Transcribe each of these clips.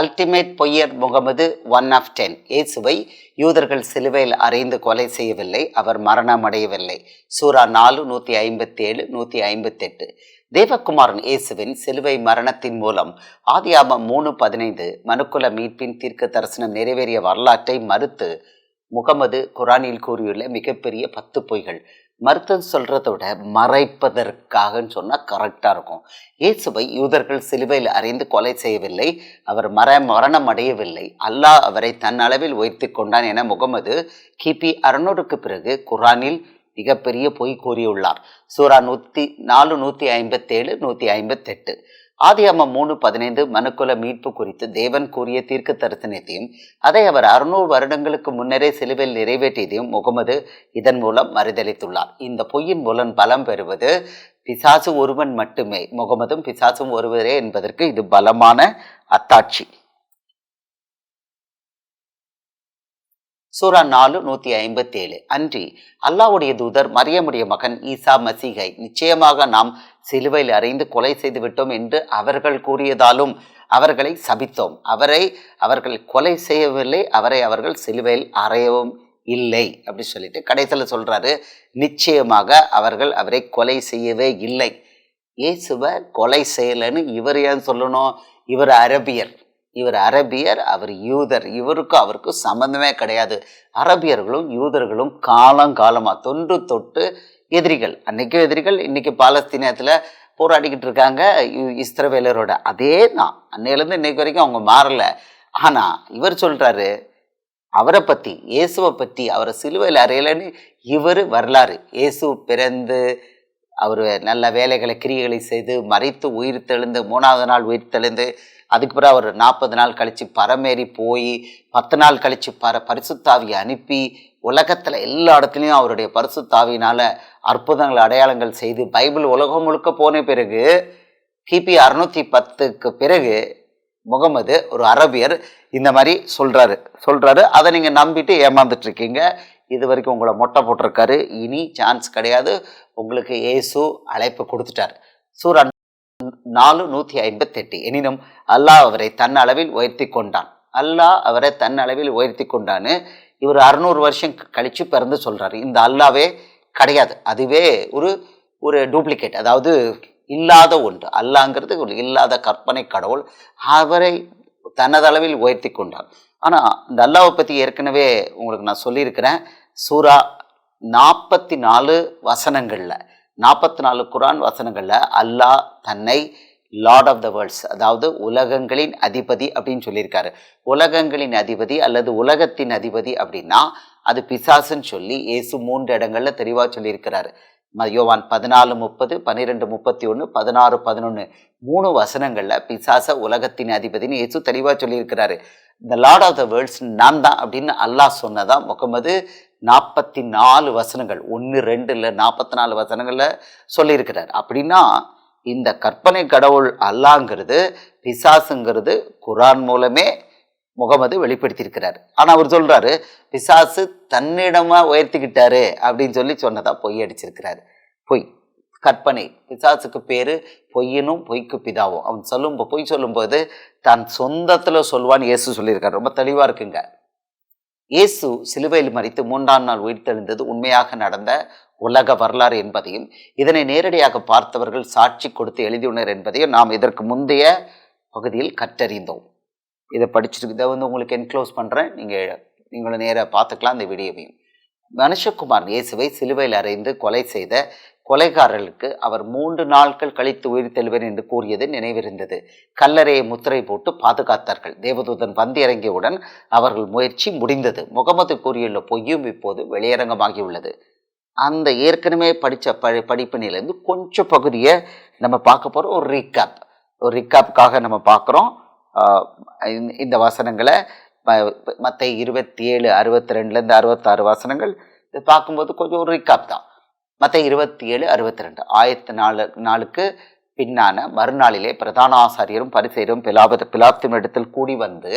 Ultimate பொய்யர் Mohammed one of ten இயேசுவை யூதர்கள் சிலுவையில் அறைந்து கொலை செய்யவில்லை அவர் மரணமடையவில்லை. சூரா நாலு நூற்றி ஐம்பத்தி ஏழு நூற்றி ஐம்பத்தெட்டு. தேவகுமாரன் இயேசுவின் சிலுவை மரணத்தின் மூலம் ஆதியாமம் மூணு பதினைந்து மனுக்குல மீட்பின் தீர்க்க தரிசனம் நிறைவேறிய வரலாற்றை மறுத்து முகமது குரானில் கூறியுள்ள மிகப்பெரிய பத்து பொய்கள். மருத்துவம் விட மறைப்பதற்காகன்னு சொன்னால் கரெக்டாக இருக்கும். இயேசுவை யூதர்கள் சிலுவையில் அறிந்து கொலை செய்யவில்லை. அவர் மர மரணம் அடையவில்லை. அல்லாஹ் அவரை தன் அளவில் உயர்த்தி கொண்டான் என முகமது கிபி அறுநூறுக்கு பிறகு குரானில் மிகப்பெரிய பொய் கூறியுள்ளார். சூரா நூற்றி நாலு நூற்றி ஐம்பத்தேழு நூற்றி ஐம்பத்தெட்டு. ஆதியாமம் மூணு பதினைந்து மனுக்குல மீட்பு குறித்து தேவன் கூறிய தீர்க்க தரிசனத்தையும் அதை அவர் அறுநூறு வருடங்களுக்கு முன்னரே சிலுவையில் நிறைவேற்றியதையும் முகமது இதன் மூலம் மறுதளித்துள்ளார். இந்த பொய்யின் மூலம் பலம் பெறுவது பிசாசு ஒருவன் மட்டுமே முகமதும் பிசாசும் ஒருவரே என்பதற்கு இது பலமான அத்தாட்சி. சூரா நாலு நூற்றி ஐம்பத்தி ஏழு அன்றி அல்லாவுடைய தூதர் மரியமுடைய மகன் ஈசா மசீகை நிச்சயமாக நாம் சிலுவையில் அறைந்து கொலை செய்து விட்டோம் என்று அவர்கள் கூறியதாலும் அவர்களை சபித்தோம். அவரை அவர்கள் கொலை செய்யவில்லை அவரை அவர்கள் சிலுவையில் அறையவும் இல்லை அப்படி சொல்லிட்டு கடைசியில் சொல்றாரு நிச்சயமாக அவர்கள் அவரை கொலை செய்யவே இல்லை. இயேசுவை கொலை செய்யலைன்னு இவர் ஏன் சொல்லணும்? இவர் அரபியர். இவர் அரபியர் அவர் யூதர். இவருக்கும் அவருக்கும் சம்மந்தமே கிடையாது. அரபியர்களும் யூதர்களும் காலம் காலமாக தொன்று தொட்டு எதிரிகள். அன்னைக்கும் எதிரிகள் இன்னைக்கு பாலஸ்தீனத்தில் போராடிக்கிட்டு இருக்காங்க இஸ்ரவேலரோட. அதே தான். அன்னையிலேருந்து இன்னைக்கு வரைக்கும் அவங்க மாறலை. ஆனால் இவர் சொல்கிறாரு அவரை பற்றி இயேசுவை பற்றி அவரை சிலுவையில் அறையலன்னு இவர் வரலாறு. இயேசு பிறந்து அவர் நல்ல வேலைகளை கிரியைகளை செய்து மறைத்து உயிர் தெழுந்து மூணாவது நாள் உயிர் தெழுந்து அதுக்கு பிறகு அவர் நாற்பது நாள் கழித்து பரமேறி போய் பத்து நாள் கழித்து பர பரிசுத்தாவியை அனுப்பி உலகத்தில் எல்லா இடத்துலையும் அவருடைய பரிசுத்தாவியினால் அற்புதங்கள் அடையாளங்கள் செய்து பைபிள் உலகம் முழுக்க போன பிறகு கிபி அறுநூற்றி பத்துக்கு பிறகு முகமது ஒரு அரபியர் இந்த மாதிரி சொல்கிறாரு சொல்கிறாரு அதை நீங்கள் நம்பிட்டு ஏமாந்துட்டு இருக்கீங்க இது வரைக்கும் உங்களை மொட்டை போட்டிருக்காரு. இனி சான்ஸ் கிடையாது. உங்களுக்கு இயேசு அழைப்பு கொடுத்துட்டார். சூரன் நாலு நூற்றி ஐம்பத்தெட்டு. எனினும் அல்லாஹ் அவரை தன் அளவில் உயர்த்தி கொண்டான் அல்லாஹ் அவரை தன் அளவில் உயர்த்தி கொண்டான்னு இவர் அறுநூறு வருஷம் கழித்து பிறந்து சொல்கிறாரு இந்த அல்லாவே கிடையாது. அதுவே ஒரு ஒரு டூப்ளிகேட் அதாவது இல்லாத ஒன்று. அல்லாங்கிறது ஒரு இல்லாத கற்பனை கடவுள் அவரை தனதளவில் உயர்த்தி கொண்டார் ஆனால் இந்த அல்லாவை பற்றி ஏற்கனவே உங்களுக்கு நான் சொல்லியிருக்கிறேன். சூரா நாற்பத்தி நாலு வசனங்களில் நாற்பத்தி நாலு குரான் வசனங்களில் அல்லாஹ் தன்னை லார்ட் ஆஃப் த வேர்ல்ட்ஸ் அதாவது உலகங்களின் அதிபதி அப்படின்னு சொல்லியிருக்காரு. உலகங்களின் அதிபதி அல்லது உலகத்தின் அதிபதி அப்படின்னா அது பிசாசுன்னு சொல்லி ஏசு மூன்று இடங்களில் தெளிவாக சொல்லியிருக்கிறாரு. யோவான் பதினாலு முப்பது பன்னிரெண்டு முப்பத்தி ஒன்று பதினாறு பதினொன்று மூணு வசனங்களில் பிசாச உலகத்தின் அதிபதின்னு ஏசு தெளிவாக சொல்லியிருக்கிறாரு. இந்த லார்ட் ஆஃப் த வேர்ல்ட்ஸ் நான் தான் அப்படின்னு அல்லாஹ் சொன்னதான் முகமது நாற்பத்தி நாலு வசனங்கள். ஒன்று ரெண்டு இல்லை நாற்பத்தி நாலு வசனங்களில் சொல்லியிருக்கிறார். அப்படின்னா இந்த கற்பனை கடவுள் அல்லாங்கிறது பிசாசுங்கிறது குரான் மூலமே முகமது வெளிப்படுத்தியிருக்கிறார். ஆனால் அவர் சொல்கிறாரு பிசாசு தன்னிடமாக உயர்த்திக்கிட்டாரு அப்படின்னு சொல்லி சொன்னதாக பொய் அடிச்சிருக்கிறாரு. பொய். கற்பனை. பிசாசுக்கு பேர் பொய்யனும் பொய்க்கு பிதாவும். அவன் சொல்லும் பொய் சொல்லும்போது தான் சொந்தத்தில் சொல்வான்னு இயேசு சொல்லியிருக்காரு. ரொம்ப தெளிவாக இருக்குங்க. இயேசு சிலுவையில் மறித்து மூன்றாம் நாள் உயிர்த்தெழுந்தது உண்மையாக நடந்த உலக வரலாறு என்பதையும் இதனை நேரடியாக பார்த்தவர்கள் சாட்சி கொடுத்து எழுதியுள்ளனர் என்பதையும் நாம் இதற்கு முந்தைய பகுதியில் கற்றறிந்தோம். இதை படிச்சுட்டு இதை வந்து உங்களுக்கு என்க்ளோஸ் பண்ணுறேன் நீங்கள் நீங்களும் நேராக பார்த்துக்கலாம் இந்த வீடியோவையும். மனுஷகுமார் இயேசுவை சிலுவையில் அறைந்து கொலை செய்த கொலைகாரர்களுக்கு அவர் மூன்று நாட்கள் கழித்து உயிர் தெழுவர் என்று கூறியது நினைவிருந்தது. கல்லறையை முத்திரை போட்டு பாதுகாத்தார்கள். தேவதூதன் வந்து இறங்கியவுடன் அவர்கள் முயற்சி முடிந்தது. முகமது கூறியுள்ள பொய்யும் இப்போது வெளியரங்கமாகியுள்ளது. அந்த ஏற்கனவே படித்த ப படிப்பினிலேருந்து கொஞ்சம் பகுதியை நம்ம பார்க்க போகிறோம் ஒரு ரீகேப் ஒரு ரீகேப்புக்காக நம்ம பார்க்குறோம். இந்த வசனங்களை மற்ற இருபத்தி ஏழு அறுபத்தி ரெண்டுலேருந்து அறுபத்தாறு வசனங்கள் இது பார்க்கும்போது கொஞ்சம் ஒரு ரீகாப் தான். மற்ற இருபத்தி ஏழு அறுபத்தி ரெண்டு ஆயிரத்தி நாலு நாளுக்கு பின்னான மறுநாளிலே பிரதான ஆசாரியரும் பரிசெயரும் பிலாபத பிலாப்தின் இடத்தில் கூடி வந்து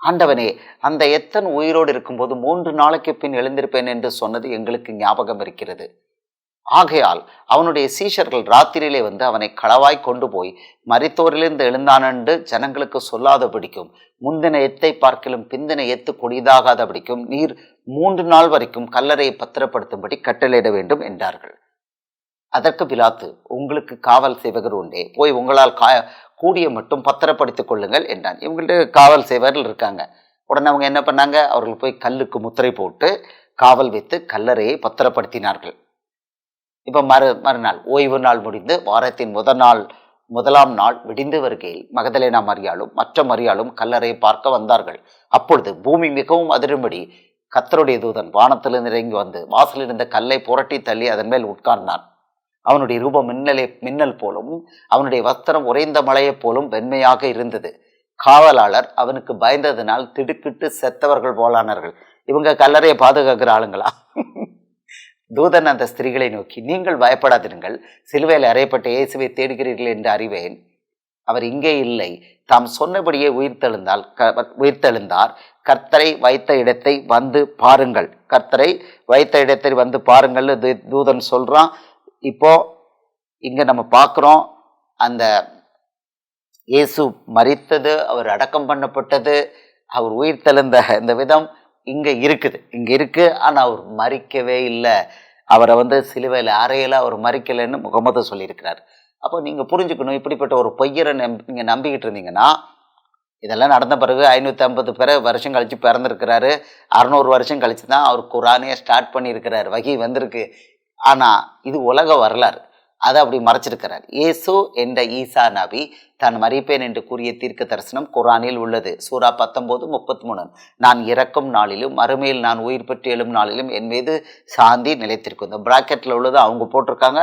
ஆண்டவனே அந்த எத்தன் உயிரோடு இருக்கும்போது மூன்று நாளைக்கு பின் எழுந்திருப்பேன் என்று சொன்னது எங்களுக்கு ஞாபகம் இருக்கிறது. ஆகையால் அவனுடைய சீஷர்கள் ராத்திரியிலே வந்து அவனை களவாய் கொண்டு போய் மரித்தோரிலிருந்து எழுந்தானென்று ஜனங்களுக்கு சொல்லாத பிடிக்கும். முந்தின எத்தை பார்க்கிலும் பிந்தின எத்து கொடிதாகாத பிடிக்கும். நீர் மூன்று நாள் வரைக்கும் கல்லறையை பத்திரப்படுத்தும்படி கட்டளையிட வேண்டும் என்றார்கள். அதற்கு பிலாத்து உங்களுக்கு காவல் சேவகர் உண்டே. போய் உங்களால் கா கூடிய மட்டும் பத்திரப்படுத்திக் கொள்ளுங்கள் என்றான். இவங்கள்ட்ட காவல் சேவர்கள் இருக்காங்க. உடனே அவங்க என்ன பண்ணாங்க? அவர்கள் போய் கல்லுக்கு முத்திரை போட்டு காவல் வைத்து கல்லறையை பத்திரப்படுத்தினார்கள். இப்போ மறு மறுநாள் ஓய்வு நாள் முடிந்து வாரத்தின் முதல் நாள் முதலாம் நாள் விடிந்து வருகையில் மகதலேனா மரியாளும் மற்ற மரியாளும் கல்லறை பார்க்க வந்தார்கள். அப்பொழுது பூமி மிகவும் அதிரும்படி கத்தருடைய தூதன் வானத்திலிருந்து இறங்கி வந்து வாசலில் இருந்த கல்லை புரட்டி தள்ளி அதன் மேல் உட்கார்ந்தான். அவனுடைய ரூபம் மின்னலை மின்னல் போலும் அவனுடைய வஸ்திரம் உறைந்த மலையைப் போலும் வெண்மையாக இருந்தது. காவலாளர் அவனுக்கு பயந்ததினால் திடுக்கிட்டு செத்தவர்கள் போலானார்கள். இவங்க கல்லறையை பாதுகாக்கிற ஆளுங்களா? தூதன் அந்த ஸ்திரீகளை நோக்கி நீங்கள் பயப்படாதிருங்கள். சிலுவையில் அறையப்பட்ட இயேசுவை தேடுகிறீர்கள் என்று அறிவேன். அவர் இங்கே இல்லை. தாம் சொன்னபடியே உயிர்த்தெழுந்தால் க உயிர்த்தெழுந்தார் கர்த்தரை வைத்த இடத்தை வந்து பாருங்கள். கர்த்தரை வைத்த இடத்தை வந்து பாருங்கள்னு தூ- தூதன் சொல்கிறான் இப்போ இங்கே நம்ம பார்க்குறோம் அந்த இயேசு மறித்தது அவர் அடக்கம் பண்ணப்பட்டது அவர் உயிர் தெழுந்த இந்த விதம். இங்கே இருக்குது. இங்கே இருக்கு ஆனால் அவர் மறிக்கவே இல்லை. அவரை வந்து சிலுவையில் அறையில் அவர் மறிக்கலைன்னு முகமது சொல்லியிருக்கிறார். அப்போ நீங்கள் புரிஞ்சுக்கணும் இப்படிப்பட்ட ஒரு பொய்யரை நம் நீங்கள் நம்பிக்கிட்டு இருந்தீங்கன்னா இதெல்லாம் நடந்த பிறகு ஐநூற்றி ஐம்பது பேர் வருஷம் கழித்து பிறந்திருக்கிறாரு. அறநூறு வருஷம் கழித்து தான் அவர் குரானே ஸ்டார்ட் பண்ணியிருக்கிறார். வகி வந்திருக்கு. ஆனால் இது உலக வரலாறு. அதை அப்படி மறைச்சிருக்கிறார். இயேசு என்ற ஈசா நபி தான் மறிப்பேன் என்று கூறிய தீர்க்க தரிசனம் குரானில் உள்ளது. சூரா பத்தொம்போது முப்பத்தி மூணு நான் இறக்கும் நாளிலும் மறுமையில் நான் உயிர் பெற்று எழும் நாளிலும் என் மீது சாந்தி நிலைத்திருக்கும். இந்த ப்ராக்கெட்டில் உள்ளது அவங்க போட்டிருக்காங்க.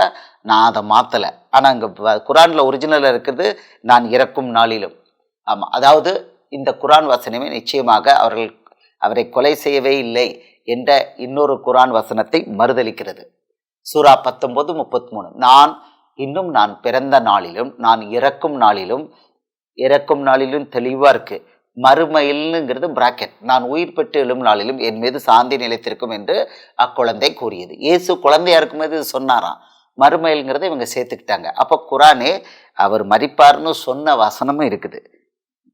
நான் அதை மாற்றலை ஆனால் அங்கே குரானில் ஒரிஜினலில் இருக்குது நான் இறக்கும் நாளிலும். ஆமாம் அதாவது இந்த குரான் வசனமே நிச்சயமாக அவர்கள் அவரை கொலை செய்யவே இல்லை என்ற இன்னொரு குரான் வசனத்தை மறுதலிக்கிறது சூரா பத்தொன்பது முப்பத்தி மூணு நான் இன்னும் நான் பிறந்த நாளிலும் நான் இறக்கும் நாளிலும் இறக்கும் நாளிலும் தெளிவாக இருக்குது மறுமையில்ங்கிறது பிராக்கெட் நான் உயிர் பெற்று எழும் நாளிலும் என் மீது சாந்தி நிலைத்திருக்கும் என்று அக்குழந்தை கூறியது. இயேசு குழந்தையா இருக்கும்போது இது சொன்னாராம். மறுமையில்ங்கிறத இவங்க சேர்த்துக்கிட்டாங்க. அப்போ குரானே அவர் மறிப்பார்னு சொன்ன வசனமும் இருக்குது.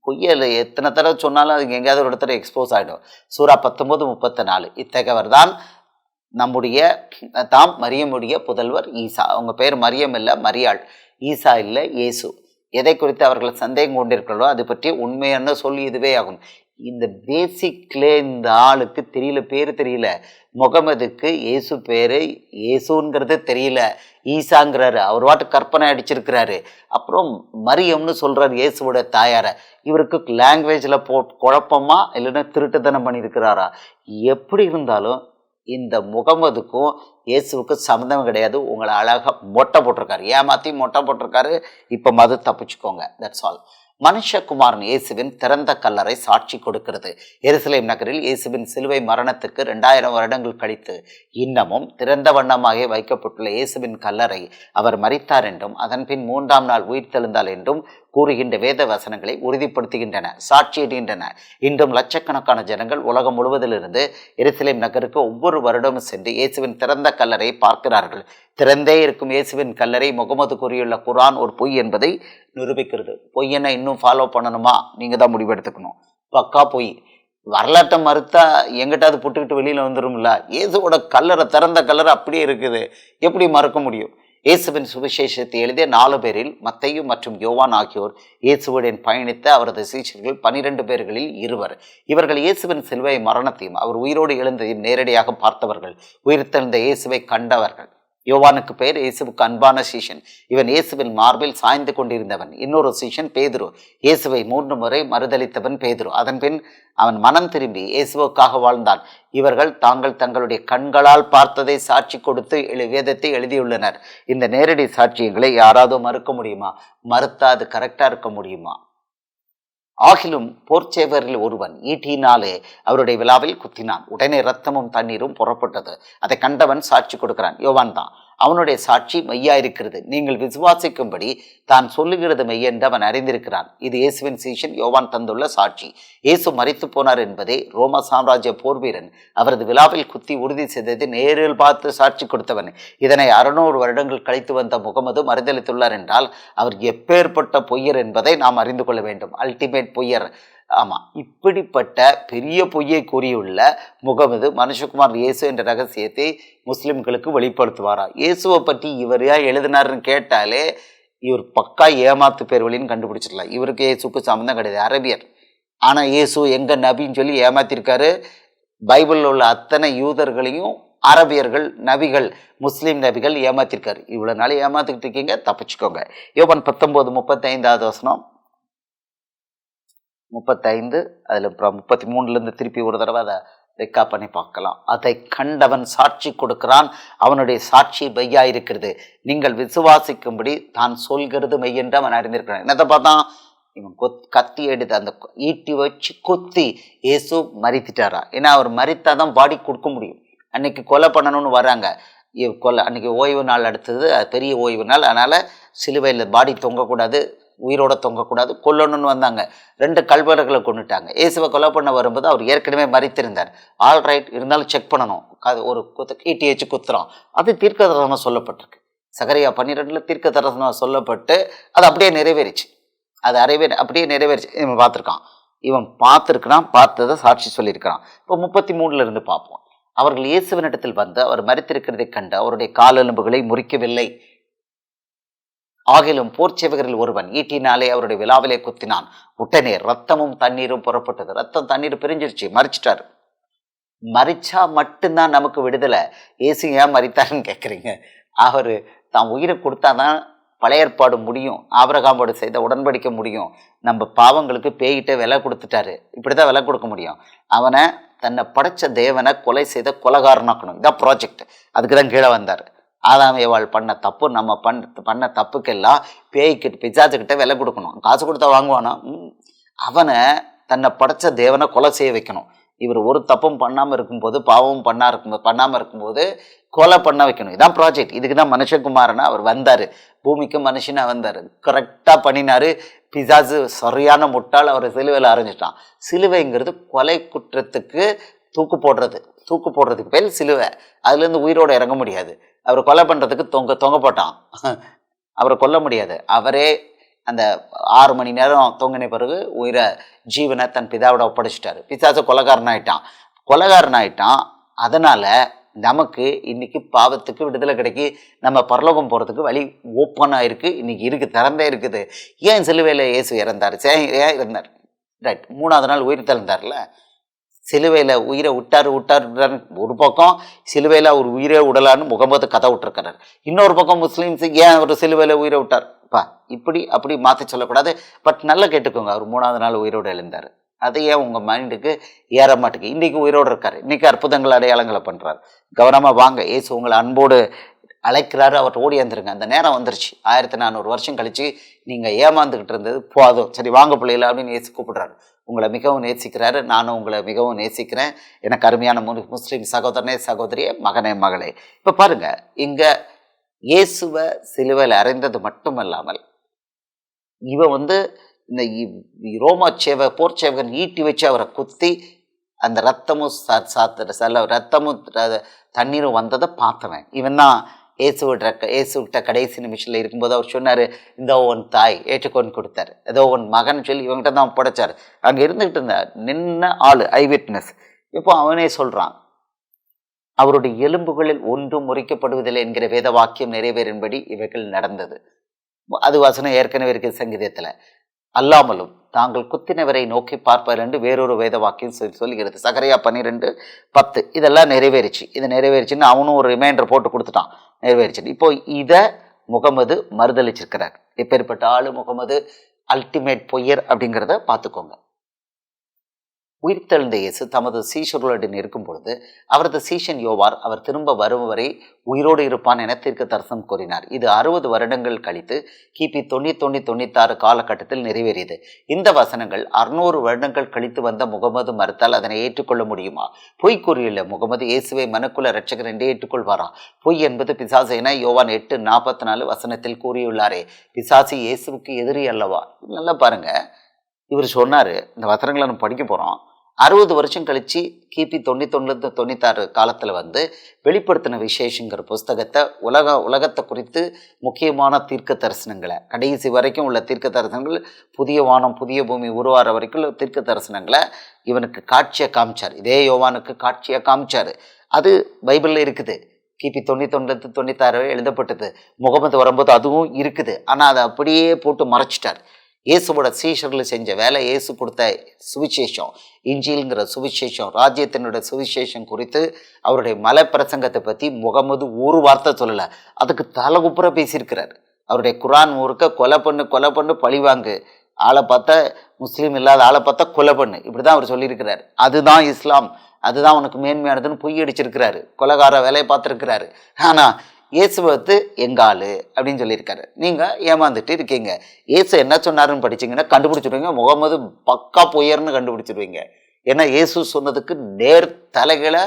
பொய்யல் எத்தனை தடவை சொன்னாலும் அது எங்கேயாவது ஒரு இடத்துல எக்ஸ்போஸ் ஆகிடும் சூரா பத்தொம்போது முப்பத்தி நாலு. இத்தகையவர் தான் நம்முடைய தாம் மரியமுடைய புதல்வர் ஈசா. அவங்க பேர் மரியம் இல்லை மரியாள். ஈசா இல்லை இயேசு. எதை குறித்து அவர்கள் சந்தேகம் கொண்டிருக்கிறாரோ அது பற்றி உண்மையான சொல்லி இதுவே ஆகும். இந்த பேசிக்லே இந்த ஆளுக்கு தெரியல பேர் தெரியல. முகமதுக்கு இயேசு பேரு இயேசுங்கிறது தெரியல. ஈசாங்கிறாரு அவர் வாட்டு கற்பனை அடிச்சிருக்கிறாரு. அப்புறம் மரியம்னு சொல்றாரு இயேசுவோட தாயார. இவருக்கு லாங்குவேஜில் போ குழப்பமா இல்லைன்னா திருட்டுத்தனம் பண்ணியிருக்கிறாரா? எப்படி இருந்தாலும் இந்த முகமதுக்கும் இயேசுவுக்கும் சம்மந்தம் கிடையாது. உங்களை அழகாக மொட்டை போட்டிருக்காரு. ஏமாற்றி மொட்டை போட்டிருக்காரு. இப்போ மது தப்பிச்சுக்கோங்க. தட்ஸ் ஆல் மனுஷகுமாரன் இயேசுவின் திறந்த கல்லறை சாட்சி கொடுக்கிறது. எருசலேம் நகரில் இயேசுவின் சிலுவை மரணத்துக்கு ரெண்டாயிரம் வருடங்கள் கழித்து இன்னமும் திறந்த வண்ணமாக வைக்கப்பட்டுள்ள இயேசுவின் கல்லறை அவர் மறித்தார் என்றும் அதன்பின் மூன்றாம் நாள் உயிர் தெழுந்தார் என்றும் கூறுகின்ற வேத வசனங்களை உறுதிப்படுத்துகின்றன சாட்சியிடுகின்றன இன்றும் லட்சக்கணக்கான ஜனங்கள் உலகம் முழுவதிலிருந்து எருசலேம் நகருக்கு ஒவ்வொரு வருடமும் சென்று இயேசுவின் திறந்த கல்லறை பார்க்கிறார்கள். திறந்தே இருக்கும் இயேசுவின் கல்லறை முகமது கூறியுள்ள குரான் ஒரு பொய் என்பதை நிரூபிக்கிறது. பொய்யனை இன்னும் ஃபாலோ பண்ணணுமா? நீங்கள் தான் முடிவெடுத்துக்கணும் பக்கா பொய். வரலாற்றை மறுத்தா எங்கிட்டாவது புட்டுக்கிட்டு வெளியில் வந்துடும்ல இயேசுவோட கல்லறை திறந்த கல்லறை அப்படியே இருக்குது. எப்படி மறக்க முடியும்? இயேசுவின் சுவிசேஷத்தை எழுதிய நாலு பேரில் மத்தையு மற்றும் யோவான் ஆகியோர் இயேசுவுடன் பயணித்த அவரது சீஷர்கள் பனிரெண்டு பேர்களில் இருவர். இவர்கள் இயேசுவின் சிலுவை மரணத்தையும் அவர் உயிரோடு எழுந்ததையும் நேரடியாக பார்த்தவர்கள். உயிர்த்தெழுந்த இயேசுவை கண்டவர்கள். யோவானுக்கு பெயர் இயேசுவுக்கு அன்பான சீஷன். இவன் இயேசுவின் மார்பில் சாய்ந்து கொண்டிருந்தவன். இன்னொரு சீஷன் பேதுரு. இயேசுவை மூன்று முறை மறுதளித்தவன் பேதுரு. அதன்பின் அவன் மனம் திரும்பி இயேசுவுக்காக வாழ்ந்தான். இவர்கள் தாங்கள் தங்களுடைய கண்களால் பார்த்ததை சாட்சி கொடுத்து எழு வேதத்தை எழுதியுள்ளனர். இந்த நேரடி சாட்சியங்களை யாராவது மறுக்க முடியுமா? மறுத்தா அது கரெக்டாக இருக்க முடியுமா? ஆகிலும் போர்ச்சேவரில் ஒருவன் ஈட்டினாலே அவருடைய விழாவில் குத்தினான். உடனே ரத்தமும் தண்ணீரும் புறப்பட்டது. அதை கண்டவன் சாட்சி கொடுக்கிறான். யோவான் தான். அவனுடைய சாட்சி மெய்யா இருக்கிறது நீங்கள் விசுவாசிக்கும்படி தான் சொல்லுகிறது மெய் என்று அவன் அறிந்திருக்கிறான். இது இயேசுவின் சீஷன் யோவான் தந்துள்ள சாட்சி. இயேசு மறித்து போனார் என்பதை ரோம சாம்ராஜ்ய போர்வீரன் அவரது விழாவில் குத்தி உறுதி செய்ததை நேரில் பார்த்து சாட்சி கொடுத்தவன். இதனை அறுநூறு வருடங்கள் கழித்து வந்த முகமது மறுதளித்துள்ளார் என்றால் அவர் எப்பேற்பட்ட பொய்யர் என்பதை நாம் அறிந்து கொள்ள வேண்டும். அல்டிமேட் பொய்யர் ஆமாம் இப்படிப்பட்ட பெரிய பொய்யை கூறியுள்ள முகமது மனுஷகுமார் இயேசு என்ற ரகசியத்தை முஸ்லிம்களுக்கு வெளிப்படுத்துவாரா? இயேசுவை பற்றி இவர் ஏன் எழுதினாருன்னு கேட்டாலே இவர் பக்கா ஏமாத்து பேர் வழின்னு கண்டுபிடிச்சிடலாம். இவருக்கு இயேசுக்கு சம்மந்தம் கிடையாது. அரபியர். ஆனால் இயேசு எங்கள் நபின்னு சொல்லி ஏமாத்திருக்காரு. பைபிளில் உள்ள அத்தனை யூதர்களையும் அரபியர்கள் நபிகள் முஸ்லீம் நபிகள் ஏமாத்திருக்காரு. இவ்வளோ நாள் ஏமாத்திக்கிட்டு இருக்கீங்க தப்பிச்சுக்கோங்க. யோபன் பத்தொம்போது முப்பத்தைந்தாவது வசனம். முப்பத்தைந்து அதில் அப்புறம் முப்பத்தி மூணுலேருந்து திருப்பி ஒரு தடவை அதை ரெக்கா பண்ணி பார்க்கலாம். அதை கண்டவன் சாட்சி கொடுக்கிறான். அவனுடைய சாட்சி மெய்யா இருக்கிறது நீங்கள் விசுவாசிக்கும்படி தான் சொல்கிறது மெய்யென்று அவன் அறிந்திருக்கிறான். என்னத்தை பார்த்தான்? இவன் கொத் கத்தி எடுத்து அந்த ஈட்டி வச்சு கொத்தி இயேசு மறித்துட்டாரா ஏன்னா அவர் மறித்தாதான் பாடி கொடுக்க முடியும். அன்னைக்கு கொலை பண்ணணும்னு வராங்க. கொலை அன்னைக்கு ஓய்வு நாள் அடுத்தது. அது பெரிய ஓய்வு நாள். அதனால் சிலுவையில் பாடி தொங்கக்கூடாது. உயிரோட தொங்கக்கூடாது கொல்லணும்னு வந்தாங்க. ரெண்டு கல்வர்களை கொண்டுட்டாங்க இயேசுவை கொலை பண்ண வரும்போது அவர் ஏற்கனவே மறித்திருந்தார் ஆல் ரைட் இருந்தாலும் செக் பண்ணணும். அது ஒரு குத்து ஈட்டி வச்சு குத்துறோம். அது தீர்க்கதரசனம் சொல்லப்பட்டிருக்கு. சகரியா பன்னிரெண்டில் தீர்க்கதரசனம் சொல்லப்பட்டு அது அப்படியே நிறைவேறிச்சு. அது அறைவே அப்படியே நிறைவேறிச்சு. இவன் பார்த்துருக்கான். இவன் பார்த்துருக்கிறான் பார்த்ததை சாட்சி சொல்லியிருக்கிறான். இப்போ முப்பத்தி மூணுல இருந்து பார்ப்போம். அவர்கள் இயேசுவனிடத்தில் வந்து அவர் மறித்திருக்கிறதை கண்டு அவருடைய காலெலும்புகளை முறிக்கவில்லை. ஆகிலும் போர்ச்சேவகரில் ஒருவன் ஈட்டினாலே அவருடைய விழாவிலே குத்தினான். உடனே ரத்தமும் தண்ணீரும் புறப்பட்டது. ரத்தம் தண்ணீர் பிரிஞ்சிருச்சு. மறிச்சிட்டாரு மறிச்சா மட்டும்தான் நமக்கு விடுதலை. ஏசு ஏன் மறித்தாருன்னு கேட்குறீங்க அவர் தான் உயிரை கொடுத்தாதான் பழைய ஏற்பாடு முடியும். ஆபரகாமோடு செய்த உடன்படிக்க முடியும். நம்ம பாவங்களுக்கு பேயிட்ட விலை கொடுத்துட்டாரு. இப்படி தான் விலை கொடுக்க முடியும். அவனை தன்னை படைச்ச தேவனை கொலை செய்த கொலகாரனாக்கணும். இதான் ப்ராஜெக்ட் அதுக்கு தான் கீழே வந்தார். ஆதாம் ஏவாள் பண்ண தப்பு நம்ம பண் பண்ண தப்புக்கெல்லாம் பேய்கிட்ட பிஜாஜுக்கிட்ட விலை கொடுக்கணும். காசு கொடுத்தா வாங்குவானா? அவனை தன்னை படைச்ச தேவனை கொலை செய்ய வைக்கணும். இவர் ஒரு தப்பும் பண்ணாமல் இருக்கும்போது பாவமும் பண்ணா இருக்கும் பண்ணாமல் இருக்கும்போது கொலை பண்ண வைக்கணும். இதான் ப்ராஜெக்ட் இதுக்கு தான் மனுஷகுமாரனா அவர் வந்தார். பூமிக்கு மனுஷனாக வந்தார். கரெக்டாக பண்ணினாரு. பிசாசு சரியான முட்டாள். அவர் சிலுவையில் அரைஞ்சிட்டான். சிலுவைங்கிறது கொலை குற்றத்துக்கு தூக்கு போடுறது. தூக்கு போடுறதுக்கு பேர் சிலுவை. அதுலேருந்து உயிரோடு இறங்க முடியாது. அவர் கொலை பண்ணுறதுக்கு தொங்க தொங்க போட்டான் அவரை கொல்ல முடியாது. அவரே அந்த ஆறு மணி நேரம் தொங்கின பிறகு உயிரை ஜீவனை தன் பிதாவோட ஒப்படைச்சிட்டாரு. பிசாசு கொலகாரன் ஆயிட்டான் கொலகாரன் ஆயிட்டான் அதனால் நமக்கு இன்னைக்கு பாவத்துக்கு விடுதலை கிடைக்கி. நம்ம பரலோகம் போகிறதுக்கு வழி ஓப்பனாக இருக்குது இன்னைக்கு இருக்குது திறந்தே இருக்குது. ஏன் சிலுவையில் இயேசு இறந்தார்? சே ஏன் இறந்தார்? ரைட் மூணாவது நாள் உயிர் திறந்தார்ல சிலுவையில் உயிரை விட்டார் விட்டார் விட்டார் ஒரு பக்கம் சிலுவையில் அவர் உயிரே விடலான்னு முகமது கதை விட்டுருக்கிறார். இன்னொரு பக்கம் முஸ்லீம்ஸ் ஏன் அவர் சிலுவையில் உயிரை விட்டார்? பா இப்படி அப்படி மாற்றி சொல்லக்கூடாது. பட் நல்லா கேட்டுக்கோங்க அவர் மூணாவது நாள் உயிரோடு எழுந்தார். அதையே ஏன் உங்கள் மைண்டுக்கு ஏற மாட்டேங்குது? இன்றைக்கி உயிரோடு இருக்கார். இன்றைக்கி அற்புதங்கள் அடையாளங்களை பண்ணுறாரு கவனமாக வாங்க ஏசு உங்களை அன்போடு அழைக்கிறாரு. அவர் ஓடி வந்துருங்க அந்த நேரம் வந்துருச்சு. ஆயிரத்தி நானூறு வருஷம் கழித்து நீங்கள் ஏமாந்துக்கிட்டு இருந்தது போதும். சரி வாங்க பிள்ளைகள அப்படின்னு ஏசு கூப்பிடுறாரு. உங்களை மிகவும் நேசிக்கிறாரு. நானும் உங்களை மிகவும் நேசிக்கிறேன். எனக்கு அருமையான மு- முஸ்லீம் சகோதரனே சகோதரியே மகனே மகளே. இப்போ பாருங்க இங்கே இயேசுவை சிலுவையில் அறைந்தது மட்டுமல்லாமல் இவன் வந்து இந்த ரோமா சேவை போர் சேவகன் ஈட்டி வச்சு அவரை குத்தி அந்த ரத்தமும் சா- சாத்துற செல்ல ரத்தமும் தண்ணீரும் வந்ததை பார்த்தவன். இவன் தான் இயேசுவிட்ட இயேசுகிட்ட கடைசி நிமிஷத்தில் இருக்கும்போது அவர் சொன்னார் இந்த உன் தாய் ஏற்றுக்கொண்டு கொடுத்தாரு. ஏதோ உன் மகன் சொல்லி இவங்ககிட்ட தான் படைச்சார். அங்கே இருந்துக்கிட்டு இருந்தார் நின்ன ஆள் ஐ விட்னஸ் இப்போ அவனே சொல்கிறான் அவருடைய எலும்புகளில் ஒன்றும் முறிக்கப்படுவதில்லை என்கிற வேத வாக்கியம் நிறைவேறும்படி இவைகள் நடந்தது. அது வசனம் ஏற்கனவே இருக்குது சங்கீதத்தில். அல்லாமலும் தாங்கள் குத்தினவரை நோக்கி பார்ப்பார் என்று வேறொரு வேத வாக்கியம் சொல்லி சொல்லுகிறது சகரையா பன்னிரெண்டு பத்து. இதெல்லாம் நிறைவேறிச்சு. இது நிறைவேறிச்சுன்னு அவனும் ஒரு ரிமைண்டர் போட்டு கொடுத்துட்டான். நிறைவேறிச்சு இப்போ இதை முகமது மறுதளிச்சிருக்கிறார் எப்பேற்பட்ட ஆளு முகமது? அல்டிமேட் பொய்யர் அப்படிங்கிறத பார்த்துக்கோங்க. உயிர்த்தெழுந்த இயேசு தமது சீஷர்களுடன் இருக்கும் பொழுது அவரது சீஷன் யோவார் அவர் திரும்ப வரும் வரை உயிரோடு இருப்பான் என தீர்க்க தரிசனம் கூறினார். இது அறுபது வருடங்கள் கழித்து கிபி தொண்ணூத்தி தொண்ணூத்தாறு காலகட்டத்தில் நிறைவேறியது. இந்த வசனங்கள் அறுநூறு வருடங்கள் கழித்து வந்த முகமது மறுத்தால் அதனை ஏற்றுக்கொள்ள முடியுமா? பொய் கூறியுள்ள முகமது இயேசுவை மனக்குல ரட்சகர் என்றே ஏற்றுக்கொள்வாரா? பொய் என்பது பிசாசு என யோவான் எட்டு நாற்பத்தி நாலு வசனத்தில் கூறியுள்ளாரே. பிசாசு இயேசுவுக்கு எதிரி அல்லவா? நல்லா பாருங்க. இவர் சொன்னார் இந்த வசனங்களை நம்ம படிக்க போகிறோம் அறுபது வருஷம் கழித்து கிபி தொண்ணூத்தொன்று தொண்ணூத்தாறு காலத்தில் வந்து வெளிப்படுத்தின விசேஷங்கிற புஸ்தகத்தை உலக உலகத்தை குறித்து முக்கியமான தீர்க்க தரிசனங்களை கடைசி வரைக்கும் உள்ள தீர்க்க தரிசனங்கள் புதிய வானம் புதிய பூமி உருவாகிற வரைக்கும் தீர்க்க தரிசனங்களை இவனுக்கு காட்சியை காமிச்சார். இதே யோவானுக்கு காட்சியை காமிச்சார். அது பைபிளில் இருக்குது. கிபி தொண்ணூத்தொன்று தொண்ணூத்தாறு எழுதப்பட்டது. முகமது வரும்போது அதுவும் இருக்குது. ஆனால் அதை அப்படியே போட்டு மறைச்சிட்டார். இயேசுவோட சீஷர்கள் செஞ்ச வேலை இயேசு கொடுத்த சுவிசேஷம். இஞ்சில்ங்கிற சுவிசேஷம் ராஜ்யத்தினுடைய சுவிசேஷம் குறித்து அவருடைய மலை பிரசங்கத்தை பற்றி முகமது ஒரு வார்த்தை சொல்லலை. அதுக்கு தலகுப்புற பேசியிருக்கிறார். அவருடைய குரான் முழுக்க கொலை பண்ணு கொலை பண்ணு பழிவாங்கு ஆளை பார்த்தா முஸ்லீம் இல்லாத ஆளை பார்த்தா கொலை பண்ணு. இப்படி தான் அவர் சொல்லியிருக்கிறார். அதுதான் இஸ்லாம். அதுதான் உனக்கு மேன்மையானதுன்னு பொய் அடிச்சிருக்கிறாரு. கொலகார வேலையை பார்த்துருக்கிறாரு. ஆனால் இயேசு எங்காலு எங்காளு அப்படின்னு சொல்லியிருக்காரு. நீங்கள் ஏமாந்துட்டு இருக்கீங்க. இயேசு என்ன சொன்னாருன்னு படிச்சீங்கன்னா கண்டுபிடிச்சிடுவீங்க முகமது பக்கா பொய்யர்னு கண்டுபிடிச்சிடுவீங்க ஏன்னா இயேசு சொன்னதுக்கு நேர் தலைகளை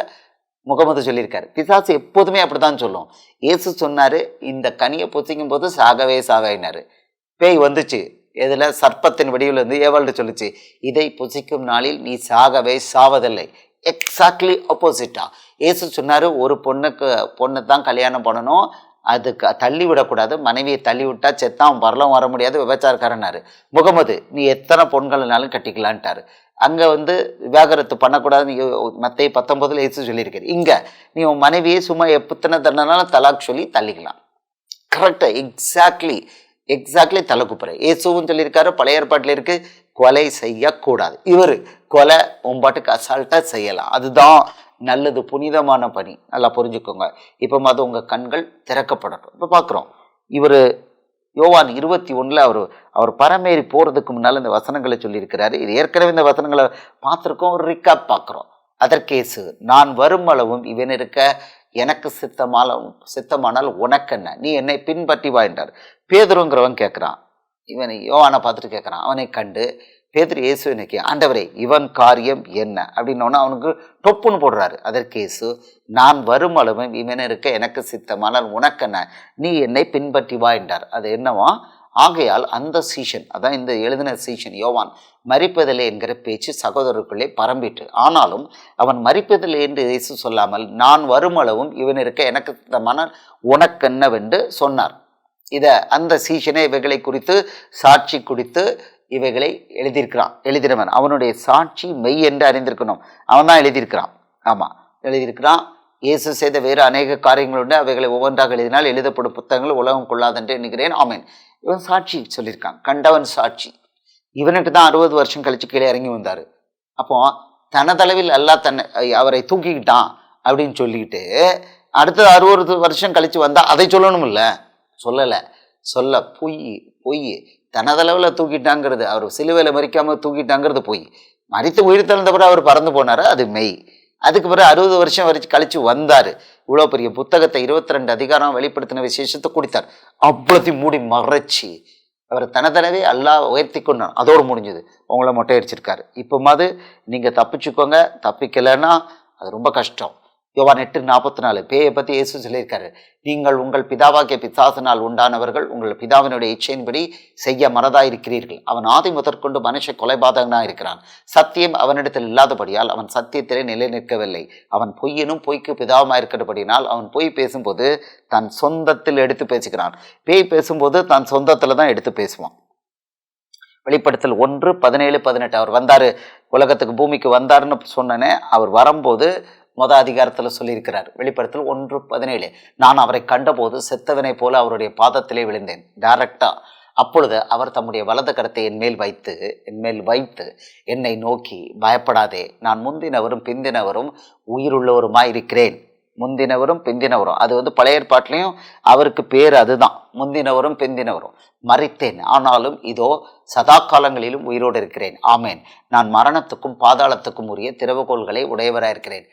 முகமது சொல்லியிருக்காரு. பிசாசு எப்போதுமே அப்படிதான் சொல்லும். இயேசு சொன்னார் இந்த கனியை பொசிக்கும் போது சாகவே சாவேனாரு பேய் வந்துச்சு. எதில்? சர்ப்பத்தின் வடிவில் வந்து ஏவாள்கிட்ட சொல்லுச்சு. இதை புசிக்கும் நாளில் நீ சாகவே சாவதில்லை. எக்ஸாக்ட்லி ஆப்போசிட்டா இயேசு சொன்னார் ஒரு பொண்ணுக்கு பொண்ணு தான் கல்யாணம் பண்ணணும். அதுக்கு தள்ளி விடக்கூடாது. மனைவியை தள்ளி விட்டா செத்தான் வரலாம் வர முடியாது. விபச்சாரக்காரனாரு. முகமது நீ எத்தனை பொண்கள்னாலும் கட்டிக்கலான்ட்டாரு. அங்கே வந்து விவாகரத்து பண்ணக்கூடாதுன்னு மற்ற பத்தொன்பதில் இயேசு சொல்லியிருக்காரு. இங்கே நீ உன் மனைவியை சும்மா எத்தனை தண்டனாலும் தலாக் சொல்லி தள்ளிக்கலாம். கரெக்டாக எக்ஸாக்ட்லி எக்ஸாக்ட்லி தலைக்குப்புற இயேசுவும் சொல்லியிருக்காரு பழைய ஏற்பாட்டில் இருக்குது கொலை செய்யக்கூடாது. இவர் கொலை உன் பாட்டுக்கு அசால்ட்டாக செய்யலாம். அதுதான் நல்லது புனிதமான பணி. நல்லா புரிஞ்சுக்கோங்க. இப்போ அது உங்கள் கண்கள் திறக்கப்படட்டும். இப்போ பார்க்குறோம் இவர் யோவான் இருபத்தி ஒன்றில் அவர் அவர் பரமேறி போகிறதுக்கு முன்னால் இந்த வசனங்களை சொல்லியிருக்கிறாரு. இது ஏற்கனவே இந்த வசனங்களை பார்த்துருக்கோம். ஒரு ரிக்காப் பார்க்குறோம் அதற்கேசு நான் வரும் அளவும் இவன் இருக்க எனக்கு சித்தமான சித்தமானால் உனக்கென்ன? நீ என்னை பின்பற்றி வா என்றார். பேதுருங்கிறவன் கேட்குறான் இவனை யோவானை பார்த்துட்டு கேட்குறான் அவனை கண்டு பேதர் இயேசு எனக்கு ஆண்டவரே இவன் காரியம் என்ன? அப்படின்னோன்னா அவனுக்கு டொப்புன்னு போடுறாரு. அதற்கு இயேசு நான் வரும் அளவும் இவன் இருக்க எனக்கு சித்தமானால் உனக்கென்ன? நீ என்னை பின்பற்றி வா என்றார். அது என்னவா? ஆகையால் அந்த சீஷன் அதான் இந்த எழுதின சீஷன் யோவான் மறிப்பதில்லை என்கிற பேச்சு சகோதரருக்குள்ளே பரம்பிட்டு ஆனாலும் அவன் மறிப்பதில்லை என்று இயேசு சொல்லாமல் நான் வருமளவும் இவன் இருக்க எனக்கு சித்தமான உனக்கென்னவென்று சொன்னார். இதை அந்த சீஷனை இவைகளை குறித்து சாட்சி குறித்து இவைகளை எழுதியிருக்கிறான் எழுதினவன். அவனுடைய சாட்சி மெய் என்று அறிந்திருக்கணும். அவன் தான் எழுதியிருக்கிறான். ஆமாம் எழுதியிருக்கிறான். இயேசு செய்த வேறு அநேக காரியங்களுண்டு அவைகளை ஒவ்வொன்றாக எழுதினால் எழுதப்படும் புத்தகங்கள் உலகம் கொள்ளாதென்று எண்ணுகிறேன். ஆமேன். இவன் சாட்சி சொல்லியிருக்கான். கண்டவன் சாட்சி. இவனுக்கு தான் அறுபது வருஷம் கழிச்சு கீழே இறங்கி வந்தார். அப்போ தனதளவில் அல்லா தன்னை அவரை தூக்கிக்கிட்டான் அப்படின்னு சொல்லிக்கிட்டு அடுத்தது அறுபது வருஷம் கழித்து வந்தால் அதை சொல்லணும்ல சொல்லலை. சொல்ல பொய் பொய். தனதளவில் தூக்கிட்டாங்கிறது அவர் சிலுவையில் மறிக்காமல் தூக்கிட்டாங்கிறது போய் மறித்து உயிர் தழுந்த பிறகு அவர் பறந்து போனார்? அது மெய். அதுக்கு பிறகு அறுபது வருஷம் வரைச்சு கழிச்சு வந்தார். இவ்வளோ பெரிய புத்தகத்தை இருபத்தி ரெண்டு அதிகாரம் வெளிப்படுத்தின விசேஷத்தை கொடுத்தார். அவ்வளோத்தையும் மூடி மறைச்சி அவர் தனதனவே அல்லா உயர்த்தி கொண்டான். அதோடு முடிஞ்சது. உங்களை மொட்டை அடிச்சிருக்காரு இப்போ மாதிரி நீங்கள் தப்பிச்சுக்கோங்க தப்பிக்கலைன்னா அது ரொம்ப கஷ்டம். யோவான் எட்டு நாற்பத்தி நாலு பேயை பற்றி இயேசு சொல்லியிருக்காரு. நீங்கள் உங்கள் பிதாவாகிய பிசாசனால் உண்டானவர்கள் உங்கள் பிதாவினுடைய இச்சையின்படி செய்ய மறதாயிருக்கிறீர்கள் அவன் ஆதி முதற்கொண்டு மனுஷ கொலைபாதகனாக இருக்கிறான். சத்தியம் அவனிடத்தில் இல்லாதபடியால் அவன் சத்தியத்திலே நிலை நிற்கவில்லை. அவன் பொய்யனும் பொய்க்கு பிதாவமாக இருக்கிறபடினால் அவன் பொய் பேசும்போது தன் சொந்தத்தில் எடுத்து பேசுகிறான். பேய் பேசும்போது தன் சொந்தத்தில் தான் எடுத்து பேசுவான். வெளிப்படுத்தல் ஒன்று பதினேழு பதினெட்டு. அவர் வந்தார். உலகத்துக்கு பூமிக்கு வந்தாருன்னு சொன்னனே அவர் வரும்போது மொத அதிகாரத்தில் சொல்லியிருக்கிறார். வெளிப்படத்தில் ஒன்று பதினேழு. நான் அவரை கண்டபோது செத்தவனை போல அவருடைய பாதத்திலே விழுந்தேன். டைரக்டாக அப்பொழுது அவர் தம்முடைய வலது கரத்தை என் மேல் வைத்து என் மேல் வைத்து என்னை நோக்கி பயப்படாதே நான் முந்தினவரும் பிந்தினவரும் உயிருள்ளவருமாய் இருக்கிறேன் முந்தினவரும் பிந்தினவரும். அது வந்து பழைய ஏற்பாட்டிலையும் அவருக்கு பேர் அதுதான். முந்தினவரும் பிந்தினவரும். மறித்தேன். ஆனாலும் இதோ சதா காலங்களிலும் உயிரோடு இருக்கிறேன். ஆமேன். நான் மரணத்துக்கும் பாதாளத்துக்கும் உரிய திறவுகோள்களை உடையவராக இருக்கிறேன்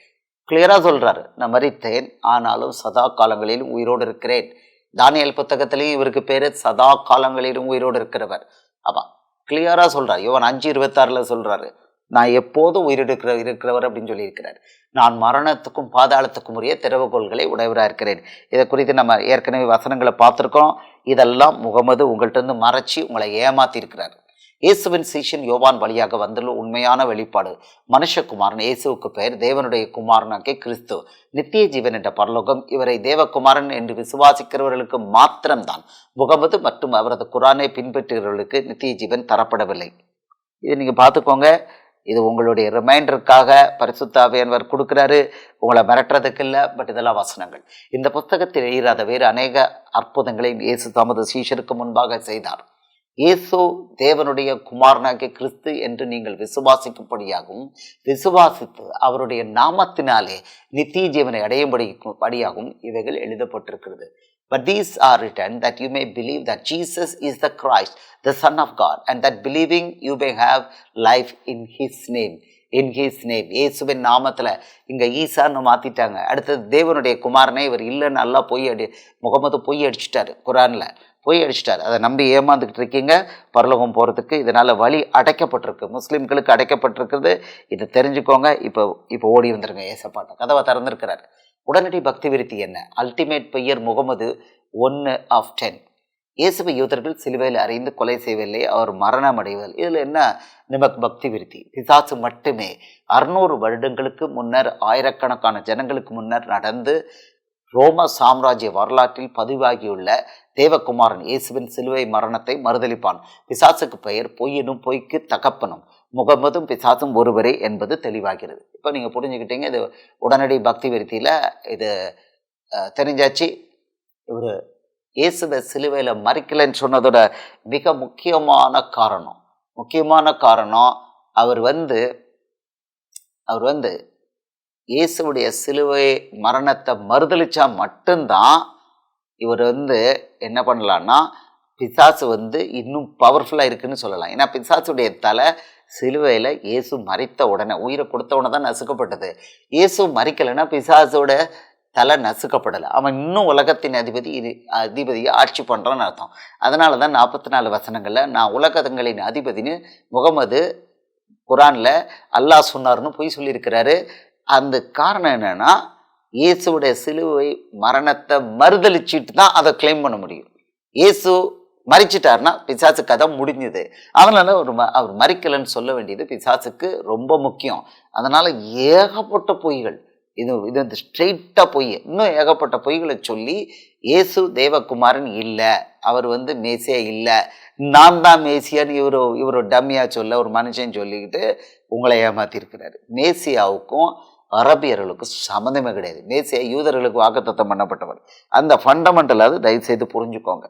கிளியராக சொல்கிறார் நான் மறித்தேன் ஆனாலும் சதா காலங்களிலும் உயிரோடு இருக்கிறேன். தானியல் புத்தகத்திலையும் இவருக்கு பேர் சதா காலங்களிலும் உயிரோடு இருக்கிறவர். ஆமாம் கிளியராக சொல்கிறார் இவன் அஞ்சு இருபத்தாறில் சொல்கிறாரு நான் எப்போதும் உயிரிழக்கிற இருக்கிறவர்? அப்படின்னு சொல்லியிருக்கிறார். நான் மரணத்துக்கும் பாதாளத்துக்கும் உரிய திறவுகோள்களை உடையவராக இருக்கிறேன். இதை குறித்து நம்ம ஏற்கனவே வசனங்களை பார்த்துருக்கோம் இதெல்லாம் முகமது உங்கள்கிட்ட இருந்து மறைச்சி உங்களை ஏமாற்றிருக்கிறார் இயேசுவின் சீஷன் யோவான் வழியாக வந்துள்ள உண்மையான வெளிப்பாடு. மனுஷகுமாரன் இயேசுவுக்கு பெயர் தேவனுடைய குமாரனாக்கே கிறிஸ்து. நித்திய ஜீவன் என்ற பரலோகம் இவரை தேவகுமாரன் என்று விசுவாசிக்கிறவர்களுக்கு மாத்திரம்தான். முகமது மற்றும் அவரது குரானை பின்பற்றுகிறவர்களுக்கு நித்திய ஜீவன் தரப்படவில்லை. இது நீங்கள் பார்த்துக்கோங்க. இது உங்களுடைய ரிமைண்டருக்காக பரிசுத்தாவியன்வர் கொடுக்குறாரு. உங்களை மிரட்டுறதுக்கு இல்லை பட் இதெல்லாம் வசனங்கள். இந்த புத்தகத்தில் எழுதாத வேறு அநேக அற்புதங்களை இயேசு தமது சீஷருக்கு முன்பாக செய்தார். இயேசு தேவனுடைய குமாரனாகிய கிறிஸ்து என்று நீங்கள் விசுவாசிக்கும்படியாகவும் விசுவாசித்து அவருடைய நாமத்தினாலே நித்திய ஜீவனை அடையும்படி படியாகவும் இவைகள் எழுதப்பட்டிருக்கிறது. But these are written that you may believe that Jesus is the Christ, the Son of God, and that believing you may have life in His name. In his name இயேசுவின் நாமத்தில் இங்கே ஈசான்னு மாற்றிட்டாங்க அடுத்தது தேவனுடைய குமாரனே இவர் இல்லைன்னு நல்லா பொய் அடி முகமது பொய் அடிச்சிட்டாரு குரானில். பொய் அடிச்சிட்டார். அதை நம்பி ஏமாந்துக்கிட்டு இருக்கீங்க. பரலோகம் போகிறதுக்கு இதனால் வழி அடைக்கப்பட்டிருக்கு. முஸ்லீம்களுக்கு அடைக்கப்பட்டிருக்கிறது. இதை தெரிஞ்சுக்கோங்க. இப்போ இப்போ ஓடி வந்துருங்க. ஏசப்பாட்ட கதவை திறந்திருக்கிறார். உடனடி பக்தி விருத்தி என்ன? அல்டிமேட் பெயர் முகமது ஒன்று ஆஃப் டென் இயேசுவை யூதர்கள் சிலுவையில் அறிந்து கொலை செய்யவில்லை. அவர் மரணம் அடைவதில் இதில் என்ன நிமக் பக்தி விருத்தி? பிசாசு மட்டுமே. அறுநூறு வருடங்களுக்கு முன்னர் ஆயிரக்கணக்கான ஜனங்களுக்கு முன்னர் நடந்து ரோம சாம்ராஜ்ய வரலாற்றில் பதிவாகியுள்ள தேவகுமாரன் இயேசுவின் சிலுவை மரணத்தை மறுதளிப்பான். பிசாசுக்கு பெயர் பொய்யனும் பொய்க்கு தகப்பனும் முகமதும் பிசாசும் ஒருவரே என்பது தெளிவாகிறது. இப்போ நீங்கள் புரிஞ்சுக்கிட்டீங்க இது உடனடி பக்தி விருத்தியில் இது தெரிஞ்சாச்சு. இவர் இயேசுவை சிலுவையில் மறிக்கலைன்னு சொன்னதோட மிக முக்கியமான காரணம் முக்கியமான காரணம் அவர் வந்து அவர் வந்து இயேசுடைய சிலுவை மரணத்தை மறுதளிச்சா மட்டும்தான் இவர் வந்து என்ன பண்ணலான்னா பிசாசு வந்து இன்னும் பவர்ஃபுல்லாக இருக்குன்னு சொல்லலாம். ஏன்னா பிசாசுடைய தலை சிலுவையில் இயேசு மறித்த உடனே உயிரை கொடுத்த உடனே தான் நசுக்கப்பட்டது. இயேசு மறிக்கலைன்னா பிசாசோட தலை நசுக்கப்படலை. அவன் இன்னும் உலகத்தின் அதிபதி இது அதிபதியை ஆட்சி பண்ணுறான்னு அர்த்தம். அதனால தான் நாற்பத்தி நாலு வசனங்களில் நான் உலகங்களின் அதிபதின்னு முகமது குரானில் அல்லாஹ் சொன்னார்னு போய் சொல்லியிருக்கிறாரு. அந்த காரணம் என்னன்னா இயேசுடைய சிலுவை மரணத்தை மறுதளிச்சிட்டு தான் அதை கிளைம் பண்ண முடியும். இயேசு மறிச்சிட்டாருன்னா பிசாசு கதை முடிஞ்சுது. அதனால ஒரு ம அவர் மறிக்கலைன்னு சொல்ல வேண்டியது பிசாசுக்கு ரொம்ப முக்கியம். அதனால ஏகப்பட்ட பொய்கள் இது இது வந்து ஸ்ட்ரெயிட்டாக பொய் இன்னும் ஏகப்பட்ட பொய்களை சொல்லி இயேசு தேவகுமாரன் இல்லை அவர் வந்து மேசியா இல்லை நான் தான் மேசியான்னு இவர் இவர் டம்மியா சொல்ல ஒரு மனுஷன் சொல்லிக்கிட்டு உங்களை ஏமாத்திருக்கிறாரு. மேசியாவுக்கும் அரபியர்களுக்கு சம்மந்தமே கிடையாது. மேசியா யூதர்களுக்கு வாக்குத்தத்தம் பண்ணப்பட்டவர். அந்த ஃபண்டமெண்டல் அது தயவுசெய்து புரிஞ்சுக்கோங்க.